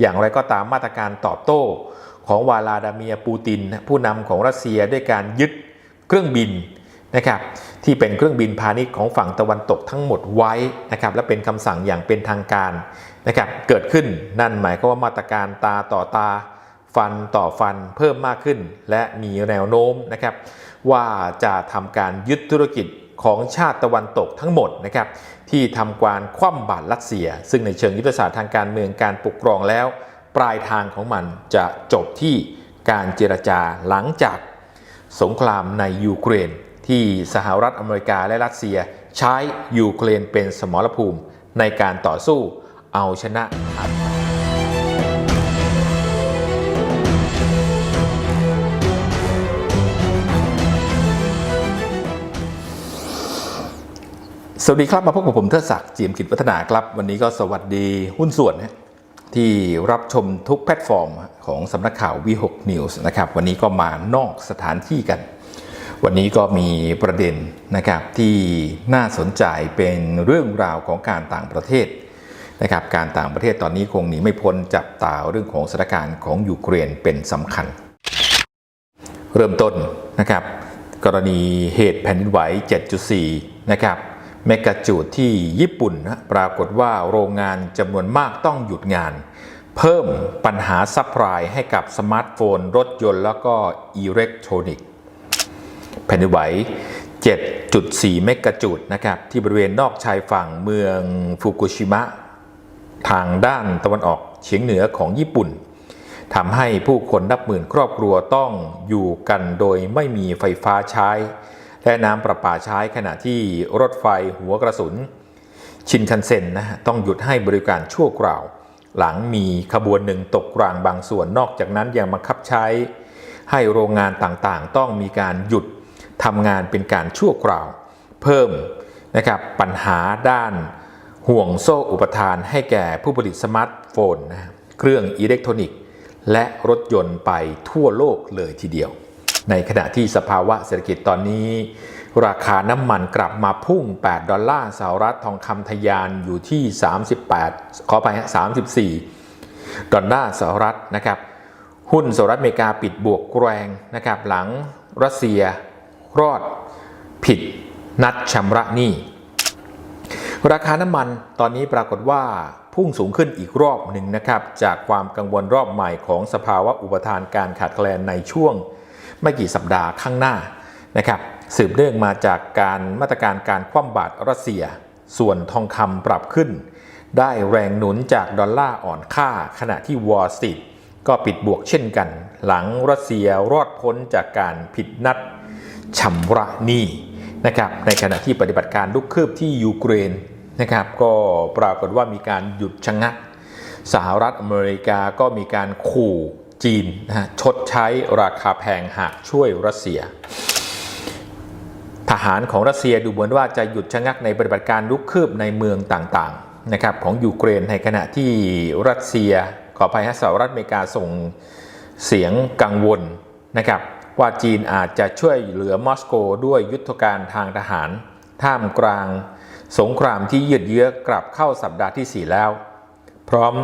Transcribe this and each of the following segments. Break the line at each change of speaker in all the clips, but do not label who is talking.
อย่างไรก็ตามมาตรการตอบโต้ของวาลาดาเมียปูติน ผู้นำของรัสเซียด้วยการยึดเครื่องบินนะครับที่เป็นเครื่องบินพาณิชย์ของฝั่งตะวันตกทั้งหมดไว้นะครับและเป็นคำสั่งอย่างเป็นทางการนะครับเกิดขึ้นนั่นหมายความว่ามาตรการตาต่อตาฟันต่อฟันเพิ่มมากขึ้น และมีแนวโน้มนะครับว่าจะทำการยึดธุรกิจ ของชาติตะวันตกทั้งหมดนะครับที่ทำการคว่ำบาตรรัสเซีย ซึ่งในเชิงยุทธศาสตร์ทางการเมืองการปกครองแล้ว ปลายทางของมันจะจบที่การเจรจาหลังจากสงครามในยูเครน ที่สหรัฐอเมริกาและรัสเซีย ใช้ยูเครนเป็นสมรภูมิในการต่อสู้เอาชนะอา วัสดีครับมาพบกับผมเทิดศักดิ์จีมกิจวัฒนาครับ วันนี้ก็สวัสดีหุ้นส่วนที่รับชมทุกแพลตฟอร์มของสำนักข่าว V6 News นะครับ วันนี้ก็มานอกสถานที่กัน วันนี้ก็มีประเด็นนะครับที่น่าสนใจเป็นเรื่องราวของการต่างประเทศนะครับการต่างประเทศตอนนี้คงหนีไม่พ้นจับตาเรื่องของสถานการณ์ของยูเครนเป็นสำคัญ เริ่มต้นนะครับกรณีเหตุแผ่นดินไหว 7.4 นะครับ เมกะจูดที่ญี่ปุ่นนะปรากฏว่าโรงงานจำนวนมากต้องหยุดงาน เพิ่มปัญหาซัพพลายให้กับสมาร์ทโฟน รถยนต์แล้วก็อิเล็กทรอนิกส์แผ่นดินไหว7.4 เมกะจูดนะครับที่บริเวณนอกชายฝั่งเมืองฟุกุชิมะ ทางด้านตะวันออกเฉียงเหนือของญี่ปุ่นทำให้ผู้คนนับหมื่นครอบครัวต้องอยู่กันโดยไม่มีไฟฟ้าใช้ และน้ำประปาใช้ขณะที่รถไฟหัวกระสุน ชินคันเซ็นนะฮะต้องหยุดให้บริการชั่วคราว หลังมีขบวนหนึ่งตกกลางบางส่วนนอกจากนั้นยังบังคับใช้ ให้โรงงานต่างๆ ต้องมีการหยุดทำงานเป็นการชั่วคราว เพิ่มนะครับปัญหาด้านห่วงโซ่อุปทานให้แก่ผู้ผลิตสมาร์ทโฟนนะเครื่องอิเล็กทรอนิกส์ และรถยนต์ไปทั่วโลกเลยทีเดียว ในขณะที่สภาวะเศรษฐกิจตอนนี้ ราคาน้ำมันกลับมาพุ่ง 8 ดอลลาร์สหรัฐทองคำทะยานอยู่ที่ 38 ขอไปฮะ34 ดอลลาร์สหรัฐนะครับ หุ้นสหรัฐอเมริกาปิดบวกแรงนะครับ หลังรัสเซียรอดผิดนัดชำระหนี้ ราคาน้ำมันตอนนี้ปรากฏว่าพุ่งสูงขึ้นอีกรอบหนึ่งนะครับ จากความกังวลรอบใหม่ของสภาวะอุปทานการขาดแคลนในช่วง ไม่กี่สัปดาห์ข้างหน้านะครับสืบเนื่องมาจากการมาตรการการคว่ำบาตรรัสเซีย ส่วนทองคำปรับขึ้น ได้แรงหนุนจากดอลลาร์อ่อนค่า ขณะที่วอลสตรีทก็ปิดบวกเช่นกัน หลังรัสเซียรอดพ้นจากการผิดนัดชำระหนี้นะครับในขณะที่ปฏิบัติการลุกคืบที่ยูเครนนะครับก็ปรากฏว่ามีการหยุดชะงัก สหรัฐอเมริกาก็มีการขู่ จีนนะฮะชดใช้ราคาแพงหากช่วยรัสเซีย ทหารของรัสเซียดูเหมือนว่าจะหยุดชะงักในปฏิบัติการลุกคืบในเมืองต่างๆนะครับของยูเครนในขณะที่รัสเซียขออภัยฮะสหรัฐอเมริกาส่งเสียงกังวลนะครับว่าจีนอาจจะช่วยเหลือมอสโกด้วยยุทธการทางทหาร ท่ามกลางสงครามที่ยืดเยื้อกลับเข้าสัปดาห์ที่ 4 แล้ว พร้อม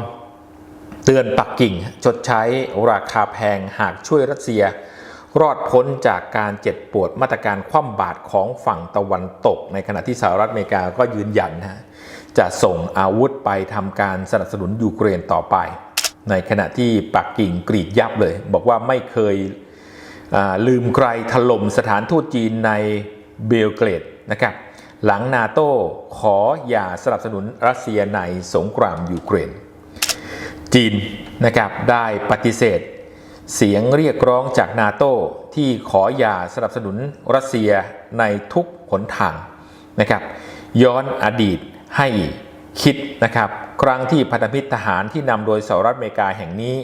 เตือนปักกิ่งชดใช้ราคาแพงหากช่วยรัสเซีย รอดพ้นจากการเจ็บปวดมาตรการคว่ำบาตรของฝั่งตะวันตก ในขณะที่สหรัฐอเมริกาก็ยืนยันนะจะส่งอาวุธไปทำการสนับสนุนยูเครนต่อไป ในขณะที่ปักกิ่งกรีดยับเลย บอกว่าไม่เคยลืมใครถล่มสถานทูตจีนในเบลเกรดนะครับหลังนาโต้ขออย่าสนับสนุนรัสเซียในสงครามยูเครน จีนนะครับได้ปฏิเสธ เสียงเรียกร้องจากนาโต้ที่ขออย่าสนับสนุนรัสเซียในทุกหนทางนะครับ ย้อนอดีตให้คิดนะครับ ครั้งที่พันธมิตรทหารที่นำโดยสหรัฐอเมริกาแห่งนี้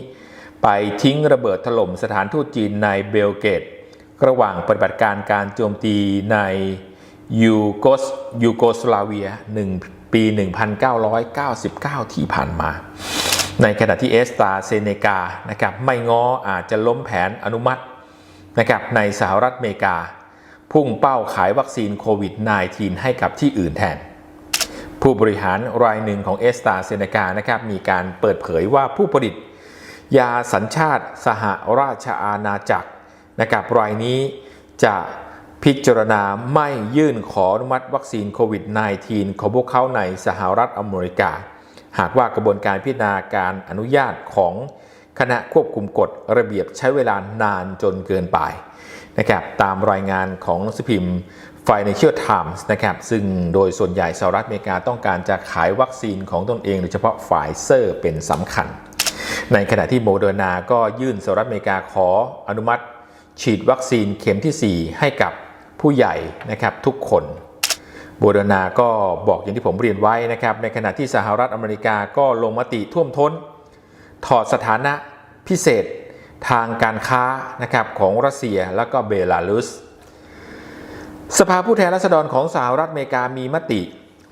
ไปทิ้งระเบิดถล่มสถานทูตจีนในเบลเกต ระหว่างปฏิบัติการการโจมตีในยูโกสยูโกสลาเวีย1ปี 1999 ที่ผ่านมา ในขณะที่เอสตาเซเนกานะครับไม่ง้ออาจจะล้มแผนอนุมัตินะครับในสหรัฐอเมริกา พุ่งเป้าขายวัคซีนโควิด -19 ให้กับที่อื่นแทน ผู้บริหารรายหนึ่งของเอสตาเซเนกานะครับมีการเปิดเผยว่าผู้ผลิต ยาสัญชาติสหราชอาณาจักรนะครับรายนี้จะพิจารณาไม่ยื่นขออนุมัติวัคซีนโควิด -19 ของพวกเขาในสหรัฐอเมริกา หากว่ากระบวนการพิจารณาการอนุญาตของคณะควบคุมกฎระเบียบใช้เวลานานจนเกินไปนะครับตามรายงานของสพิมพ์ Financial Times นะครับซึ่งโดยส่วนใหญ่สหรัฐอเมริกาต้องการจะขายวัคซีนของตนเองโดยเฉพาะไฟเซอร์เป็นสำคัญ ในขณะที่โมเดอร์นาก็ยื่นสหรัฐอเมริกาขออนุมัติ ฉีดวัคซีนเข็มที่ 4 ให้กับผู้ใหญ่นะครับทุกคน โมเดอร์นาก็บอกอย่างที่ผมเรียนไว้นะครับ ในขณะที่สหรัฐอเมริกาก็ลงมติท่วมท้น ถอดสถานะพิเศษทางการค้านะครับของรัสเซียและก็เบลารุส สภาผู้แทนราษฎรของสหรัฐอเมริกามีมติ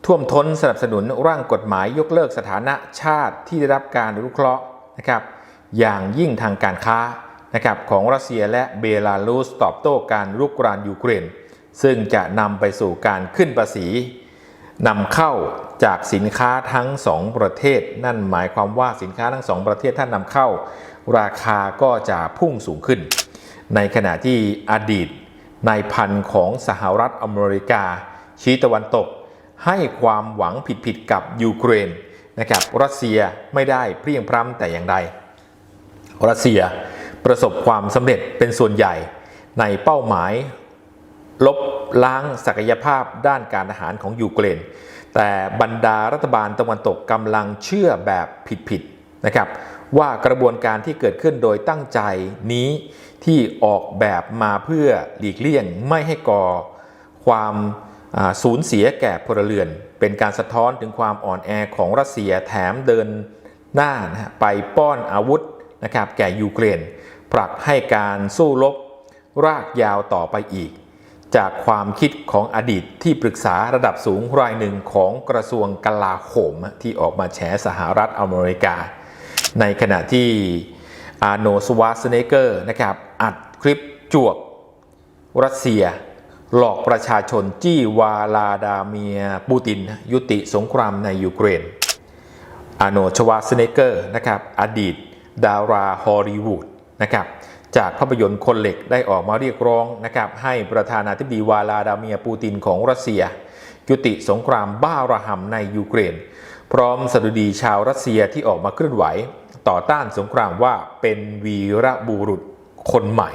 ท่วมท้นสนับสนุนร่างกฎหมายยกเลิกสถานะชาติที่ได้รับการอนุเคราะห์นะครับอย่างยิ่งทางการค้านะครับของรัสเซียและเบลารุสตอบโต้การรุกรานยูเครน ซึ่งจะนำไปสู่การขึ้นภาษีนำเข้าจากสินค้าทั้งสองประเทศ นั่นหมายความว่าสินค้าทั้งสองประเทศถ้านำเข้า ราคาก็จะพุ่งสูงขึ้น ในขณะที่อดีตนายพันของสหรัฐอเมริกา ชี้ตะวันตก ให้ความหวังผิดๆกับยูเครนนะครับรัสเซียไม่ได้เพียงพร้ำแต่อย่างใดรัสเซียประสบความสำเร็จเป็นส่วนใหญ่ในเป้าหมาย ลบล้างศักยภาพด้านการทหารของยูเครน แต่บรรดารัฐบาลตะวันตกกำลังเชื่อแบบผิดๆนะครับว่ากระบวนการที่เกิดขึ้นโดยตั้งใจนี้ที่ออกแบบมาเพื่อหลีกเลี่ยงไม่ให้ก่อความสูญเสียแก่พลเรือน เป็นการสะท้อนถึงความอ่อนแอของรัสเซียแถมเดินหน้านะไปป้อนอาวุธนะครับแก่ยูเครนผลักให้การสู้รบรากยาวต่อไปอีก จากความคิดของอดีตที่ปรึกษาระดับสูงรายหนึ่งของกระทรวงกลาโหมที่ออกมาแฉสหรัฐอเมริกา ในขณะที่อาโนสวาสเนเกอร์นะครับอัดคลิปจวกรัสเซีย หลอกประชาชนจี้วาลาดาเมียปูติน ยุติสงครามในยูเครนอาโนชวาสเนเกอร์นะครับอดีตดาราฮอลลีวูดนะครับ จากภาพยนตร์คนเหล็กได้ออกมาเรียกร้องนะครับให้ประธานาธิบดีวาลาดาเมียปูตินของรัสเซีย ยุติสงครามบ้าระห่ำในยูเครน พร้อมสดุดีชาวรัสเซียที่ออกมาเคลื่อนไหว ต่อต้านสงครามว่าเป็นวีรบุรุษคนใหม่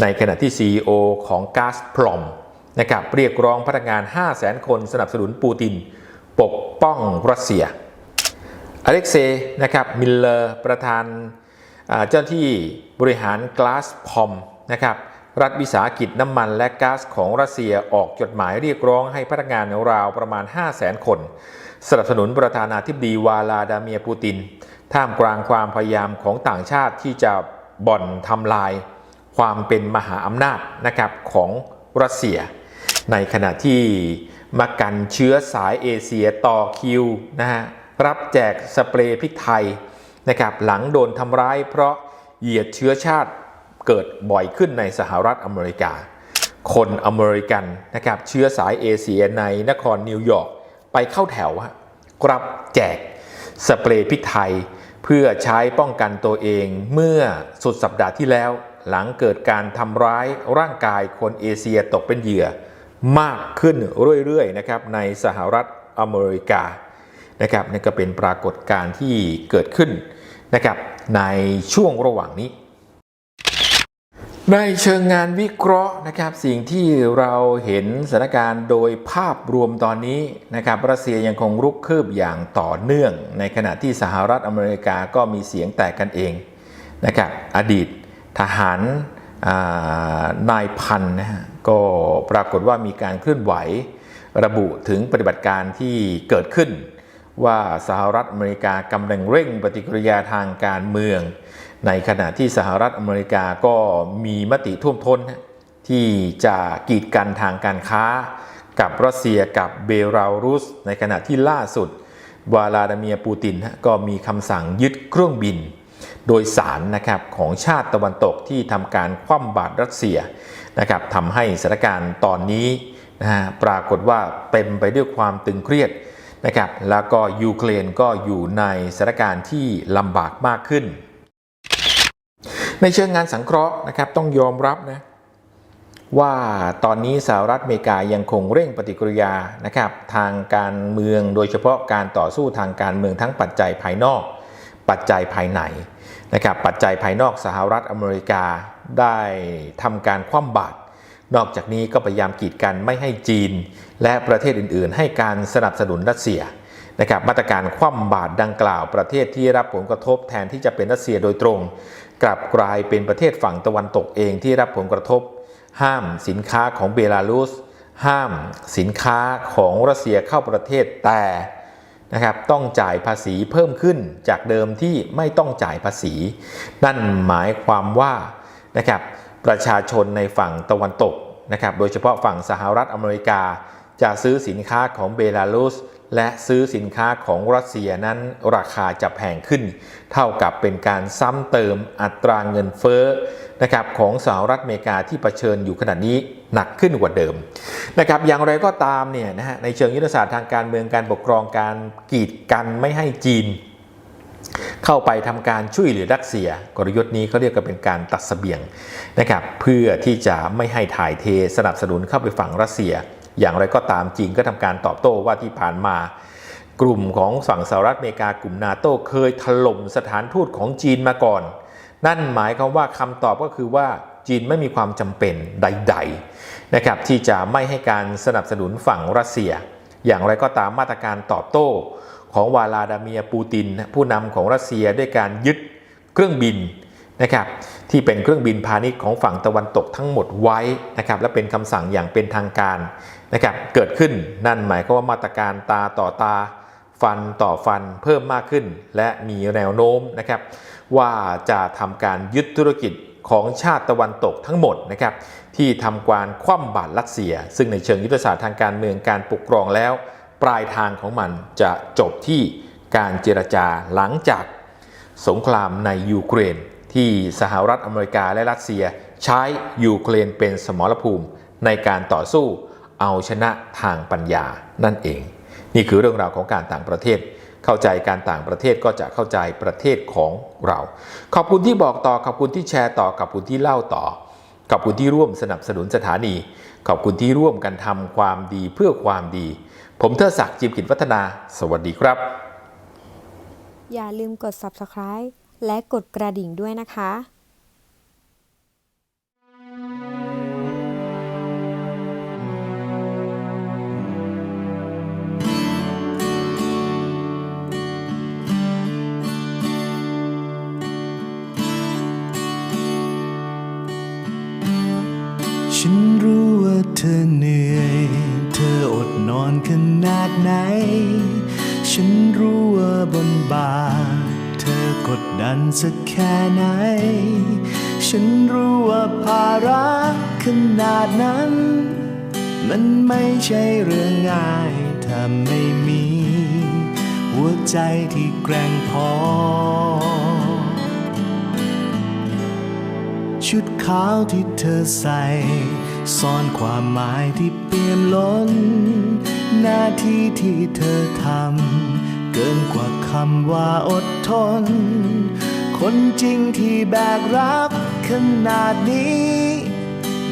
ในขณะที่ CEO ของก๊าซพลอมนะครับเรียกร้องพนักงาน 5 0 0 0 0 0 คนสนับสนุนปูติน ปกป้องรัสเซียอเล็กเซย์นะครับมิลเลอร์ประธาน เจ้าที่บริหารก๊าซพอมนะครับรัฐวิสาหกิจน้ำมันและก๊าซของรัสเซียออกจดหมายเรียกร้องให้พนักงานราวประมาณ 5 0 0แสนคน สนับสนุนประธานาธิบดีวาลาดาเมียปูติน ท่ามกลางความพยายามของต่างชาติที่จะบ่อนทำลาย ความเป็นมหาอำนาจนะครับของรัสเซีย ในขณะที่มากันเชื้อสายเอเชียต่อคิวนะฮะรับแจกสเปรย์พริกไทย นะครับหลังโดนทำร้ายเพราะเหยียดเชื้อชาติเกิดบ่อยขึ้นในสหรัฐอเมริกา คนอเมริกันนะครับเชื้อสายเอเชียในนครนิวยอร์กไปเข้าแถวรับแจกสเปรย์พริกไทย เพื่อใช้ป้องกันตัวเองเมื่อสุดสัปดาห์ที่แล้ว หลังเกิดการทำร้ายร่างกายคนเอเชียตกเป็นเหยื่อมากขึ้นเรื่อยๆนะครับในสหรัฐอเมริกา นะครับนี่ก็เป็นปรากฏการณ์ที่เกิดขึ้นนะครับในช่วงระหว่างนี้ ในเชิงงานวิเคราะห์นะครับสิ่งที่เราเห็นสถานการณ์โดยภาพรวมตอนนี้นะครับรัสเซียยังคงรุกคืบอย่างต่อเนื่อง ในขณะที่สหรัฐอเมริกาก็มีเสียงแตกกันเองนะครับอดีตทหารนายพันนะฮะก็ปรากฏว่ามีการเคลื่อนไหวระบุถึงปฏิบัติการที่เกิดขึ้น ว่าสหรัฐอเมริกากำลังเร่งปฏิกิริยาทางการเมือง ในขณะที่สหรัฐอเมริกาก็มีมติท่วมท้น ที่จะกีดกันทางการค้า กับรัสเซียกับเบลารุส ในขณะที่ล่าสุดวลาดเมียปูตินก็มีคำสั่งยึดเครื่องบิน โดยสารนะครับของชาติตะวันตกที่ทำการคว่ำบาตรรัสเซียนะครับทำให้สถานการณ์ตอนนี้นะฮะปรากฏว่าเต็มไปด้วยความตึงเครียด นะครับแล้วก็ยูเครนก็อยู่ในสถานการณ์ที่ลำบากมากขึ้น ในเชิงงานสังเคราะห์นะครับต้องยอมรับนะว่าตอนนี้สหรัฐอเมริกายังคงเร่งปฏิกิริยานะครับทางการเมืองโดยเฉพาะการต่อสู้ทางการเมืองทั้งปัจจัยภายนอก ปัจจัยภายในนะครับปัจจัยภายนอกสหรัฐอเมริกาได้ทำการคว่ำบาตร นอกจากนี้ก็พยายามกีดกันไม่ให้จีน และประเทศอื่น ๆ ให้การสนับสนุนรัสเซียนะครับมาตรการคว่ำบาตรดังกล่าวประเทศที่รับผลกระทบแทนที่จะเป็นรัสเซียโดยตรง กลับกลายเป็นประเทศฝั่งตะวันตกเองที่รับผลกระทบ ห้ามสินค้าของเบลารุส ห้ามสินค้าของรัสเซียเข้าประเทศแต่นะครับต้องจ่ายภาษีเพิ่มขึ้นจากเดิมที่ไม่ต้องจ่ายภาษี นั่นหมายความว่านะครับ ประชาชนในฝั่งตะวันตกนะครับโดยเฉพาะฝั่งสหรัฐอเมริกา จะซื้อสินค้าของเบลารุสและซื้อสินค้าของรัสเซียนั้นราคาจะแพงขึ้น เท่ากับเป็นการซ้ำเติมอัตราเงินเฟ้อนะครับของสหรัฐอเมริกาที่เผชิญอยู่ขณะนี้หนักขึ้นกว่าเดิมนะครับอย่างไรก็ตามเนี่ยนะฮะในเชิงยุทธศาสตร์ทางการเมืองการปกครองการกีดกันไม่ให้จีน เข้าไปทำการช่วยเหลือรัสเซีย กลยุทธ์นี้เขาเรียกกันเป็นการตัดเสบียงนะครับเพื่อที่จะไม่ให้ถ่ายเทสนับสนุนเข้าไปฝั่งรัสเซีย อย่างไรก็ตามจีนก็ทำการตอบโต้ว่าที่ผ่านมา กลุ่มของฝั่งสหรัฐอเมริกากลุ่มนาโต้เคยถล่มสถานทูตของจีนมาก่อน นั่นหมายความว่าคำตอบก็คือว่าจีนไม่มีความจำเป็นใด ๆนะครับที่จะไม่ให้การสนับสนุนฝั่งรัสเซีย อย่างไรก็ตามมาตรการตอบโต้ ของวาลาดาเมียปูติน ผู้นำของรัสเซียด้วยการยึดเครื่องบินนะครับที่เป็นเครื่องบินพาณิชย์ของฝั่งตะวันตกทั้งหมดไว้นะครับและเป็นคำสั่งอย่างเป็นทางการนะครับเกิดขึ้นนั่นหมายความว่ามาตรการตาต่อตาฟันต่อฟันเพิ่มมากขึ้น และมีแนวโน้มนะครับว่าจะทำการยึดธุรกิจของชาติตะวันตกทั้งหมดนะครับที่ทำการคว่ำบาตรรัสเซีย ซึ่งในเชิงยุทธศาสตร์ทางการเมืองการปกครองแล้ว ปลายทางของมันจะจบที่การเจรจาหลังจากสงครามในยูเครน ที่สหรัฐอเมริกาและรัสเซียใช้ยูเครนเป็นสมรภูมิในการต่อสู้เอาชนะทางปัญญานั่นเอง นี่คือเรื่องราวของการต่างประเทศ เข้าใจการต่างประเทศก็จะเข้าใจประเทศของเรา ขอบคุณที่บอกต่อขอบคุณที่แชร์ต่อขอบคุณที่เล่าต่อขอบคุณที่ร่วมสนับสนุนสถานี ขอบคุณที่ร่วมกันทำความดีเพื่อความดี ผมเทอศักดิ์จิมกิจวัฒนา สวัสดีครับ
อย่าลืมกด subscribe และกดกระดิ่งด้วยนะคะ
ฉันรู้ว่าเธอ ดไหน ฉันรู้ว่าบนบาเธอกดดันสักแค่ไหน ฉันรู้ว่าภาระขนาดนั้น มันไม่ใช่เรื่องง่าย ถ้าไม่มี หัวใจที่แกร่งพอ ชุดขาวที่เธอใส่ ซ่อนความหมายที่เปี่ยมล้นหน้า ที่ที่เธอทำเกินกว่าคำว่าอดทน คนจริงที่แบกรับขนาดนี้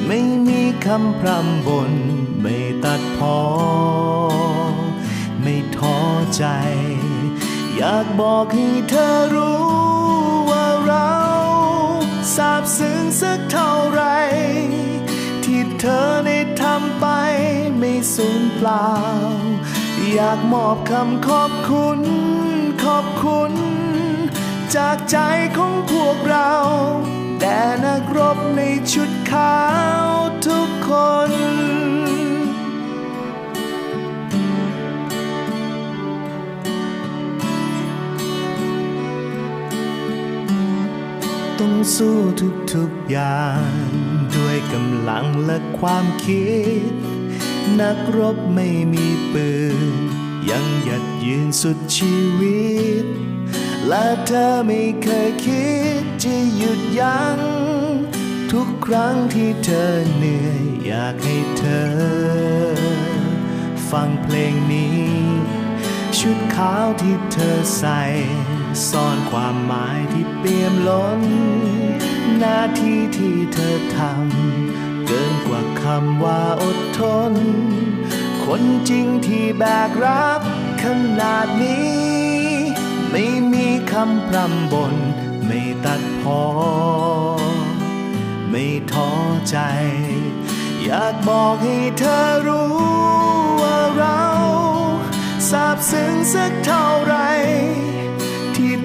ไม่มีคำพร่ำบน ไม่ตัดพอ ไม่ท้อใจ อยากบอกให้เธอรู้ว่าเราซาบซึ้งสักเท่าไหร่ เธอได้ทำไปไม่สูญเปล่า อยากมอบคำขอบคุณ ขอบคุณ จากใจของพวกเราแด่นักรบในชุดขาวทุกคนต้องสู้ทุกๆอย่าง ด้วยกำลังและความคิด นักรบไม่มีปืน ยังหยัดยืนสุดชีวิต และเธอไม่เคยคิดจะหยุดยัง้งทุกครั้งที่เธอเหนื่อย อยากให้เธอ ฟังเพลงนี้ ชุดขาวที่เธอใส่ ซ่อนความหมายที่เปี่ยมล้น หน้าที่ที่เธอทำ เกินกว่าคำว่าอดทน คนจริงที่แบกรับขนาดนี้ ไม่มีคำพร่ำบนไม่ตัดพอ ไม่ท้อใจ อยากบอกให้เธอรู้ว่าเราซาบซึ้งสักเท่าไหร่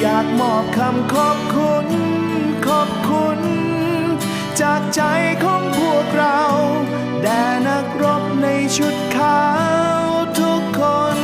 อยากมอบคำขอบคุณ ขอบคุณ จากใจของพวกเรา แด่นักรบในชุดขาวทุกคน